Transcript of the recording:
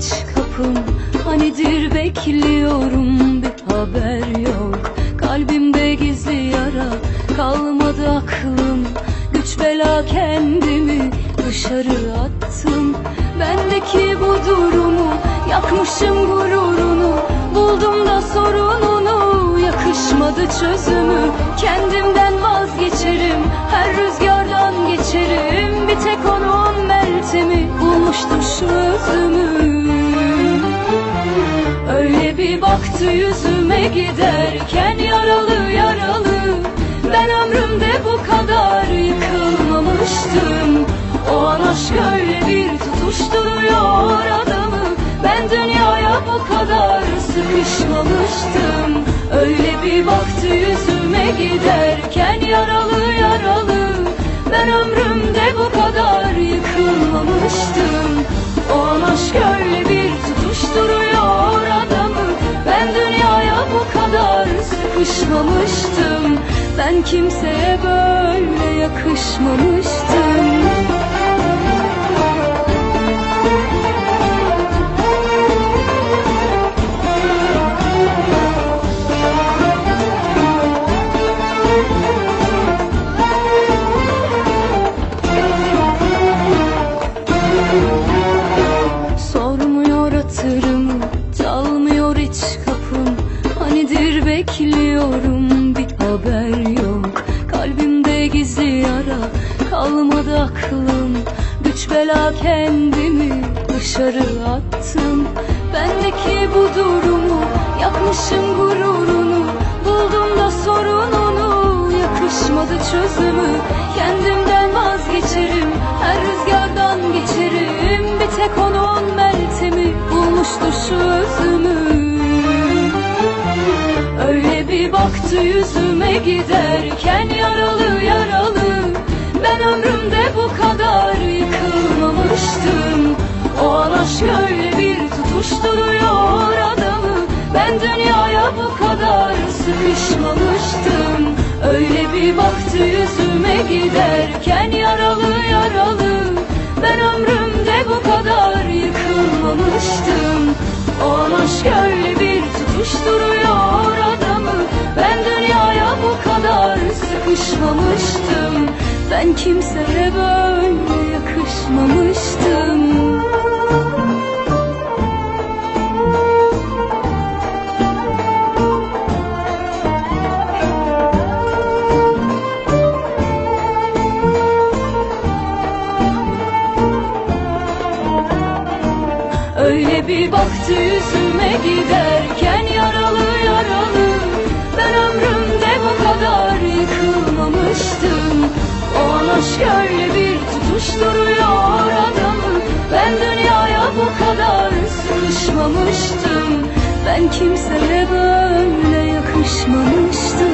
aç kapım Hanidir bekliyorum. Bir haber yok. Kalbimde gizli yara kalmadı aklım. Güç bela kendimi dışarı attım. Bendeki bu durumu yakmışım gururunu. Buldum da sorununu yakışmadı çözümü. Kendimden vazgeçerim her rüzgardan geçerim. Bir tek onun meltemi bulmuştum şu özümü. Öyle bir baktı yüzüme giderken yaralı yaralı. Ben ömrümde bu kadar yıkılmamıştım. O an aşk öyle bir tutuşturuyor adamı. Ben dünyaya bu kadar sıkışmamıştım. Öyle bir baktı yüzüme giderken yaralı yaralı. Ben ömrümde bu kadar sıkışmamıştım Ben kimseye böyle yakışmamıştım bekliyorum bir haber yok. Kalbimde gizli yara Kalmadı aklım. Güç bela kendimi dışarı attım. Bendeki bu durumu Yakmışım gururunu. Buldum da sorununu Yakışmadı çözümü. Kendimden vazgeçerim Her rüzgardan geçerim. Bir tek onun meltemi Bulmuştur şu özümü baktı yüzüme giderken Yaralı yaralı. Ben ömrümde bu kadar yıkılmamıştım. O an aşk öyle bir tutuşturuyor adamı. Ben dünyaya bu kadar sıkışmamıştım. Öyle bir baktı yüzüme giderken Yaralı sıkışmamıştım Ben kimseye böyle yakışmamıştım. Öyle bir baktı yüzüme giderken bir tutuşturuyor adamı Ben dünyaya bu kadar sıkışmamıştım Ben kimseye böyle yakışmamıştım